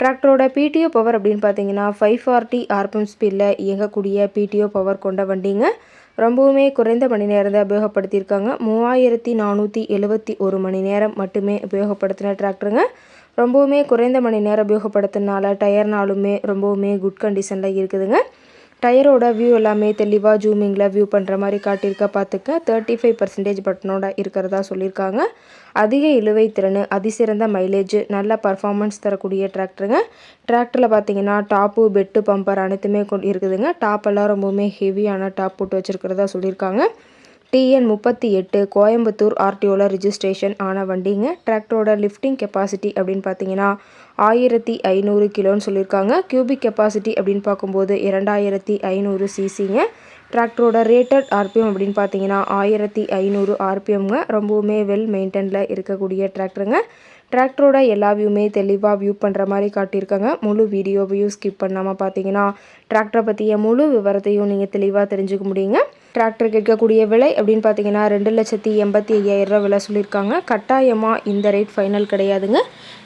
டிராக்டரோட PTO power அப்படின்னு பார்த்தீங்கன்னா ஃபைவ் ஃபார்ட்டி ஆர்பிஎம் ஸ்பீடில் இயங்கக்கூடிய பிடிஓ பவர் கொண்ட வண்டிங்க. ரொம்பவுமே குறைந்த மணி நேரம் தான் உபயோகப்படுத்தியிருக்காங்க. மூவாயிரத்தி நானூற்றி எழுபத்தி ஒரு மணி நேரம் மட்டுமே உபயோகப்படுத்தின டிராக்டருங்க. ரொம்பவுமே குறைந்த மணி நேரம் உபயோகப்படுத்தினால டயர்னாலுமே ரொம்பவுமே குட் கண்டிஷனில் இருக்குதுங்க. டயரோட வியூ எல்லாமே தெளிவாக ஜூமிங்கில் வியூ பண்ணுற மாதிரி காட்டியிருக்க பார்த்துக்க. தேர்ட்டி ஃபைவ் பர்சன்டேஜ் பட்டனோட இருக்கிறதா சொல்லியிருக்காங்க. அதிக இழுவை திறன் அதிசிறந்த மைலேஜ் நல்ல பர்ஃபார்மன்ஸ் தரக்கூடிய டிராக்டருங்க டிராக்டரில் பார்த்தீங்கன்னா டாப்பு பெட்டு பம்பர் அனைத்துமே கொண்டு இருக்குதுங்க. டாப்பெல்லாம் ரொம்பவுமே ஹெவியான டாப் போட்டு வச்சுருக்கிறதா சொல்லியிருக்காங்க. டிஎன் முப்பத்தி எட்டு கோயம்புத்தூர் ஆர்டிஓவில் ரிஜிஸ்ட்ரேஷன் ஆன வண்டிங்க. டிராக்டரோட லிஃப்டிங் கெப்பாசிட்டி அப்படின்னு பார்த்தீங்கன்னா ஆயிரத்தி ஐநூறு கிலோன்னு சொல்லியிருக்காங்க கியூபிக் கெப்பாசிட்டி அப்படின்னு பார்க்கும்போது இரண்டாயிரத்தி ஐநூறு சிசிங்க டிராக்டரோட ரேட்டட் ஆர்பிஎம் அப்படின்னு பார்த்தீங்கன்னா ஆயிரத்தி ஐநூறு ஆர்பிஎம்ங்க ரொம்பவுமே வெல் மெயின்டெனில் இருக்கக்கூடிய டிராக்டருங்க டிராக்டரோட எல்லா வியூமே தெளிவாக வியூ பண்ணுற மாதிரி காட்டியிருக்காங்க. முழு வீடியோவையும் ஸ்கிப் பண்ணாமல் பார்த்தீங்கன்னா டிராக்டரை பற்றிய முழு விவரத்தையும் நீங்கள் தெளிவாக தெரிஞ்சுக்க முடியுங்க. டிராக்டர் கேட்கக்கூடிய விலை அப்படின்னு பார்த்தீங்கன்னா ரெண்டு லட்சத்தி எண்பத்தி ஐயாயிரரூவா விலை சொல்லியிருக்காங்க. கட்டாயமாக இந்த ரேட் ஃபைனல் கிடையாதுங்க.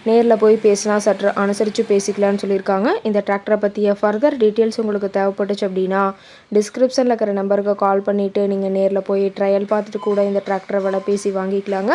நேரில் போய் பேசினா சற்று அனுசரித்து பேசிக்கலான்னு சொல்லியிருக்காங்க. இந்த டிராக்டரை பற்றிய ஃபர்தர் டீட்டெயில்ஸ் உங்களுக்கு தேவைப்பட்டுச்சு அப்படின்னா டிஸ்கிரிப்ஷனில் இருக்கிற நம்பருக்கு கால் பண்ணிவிட்டு நீங்கள் நேரில் போய் ட்ரையல் பார்த்துட்டு கூட இந்த டிராக்டரை விலை பேசி வாங்கிக்கலாங்க.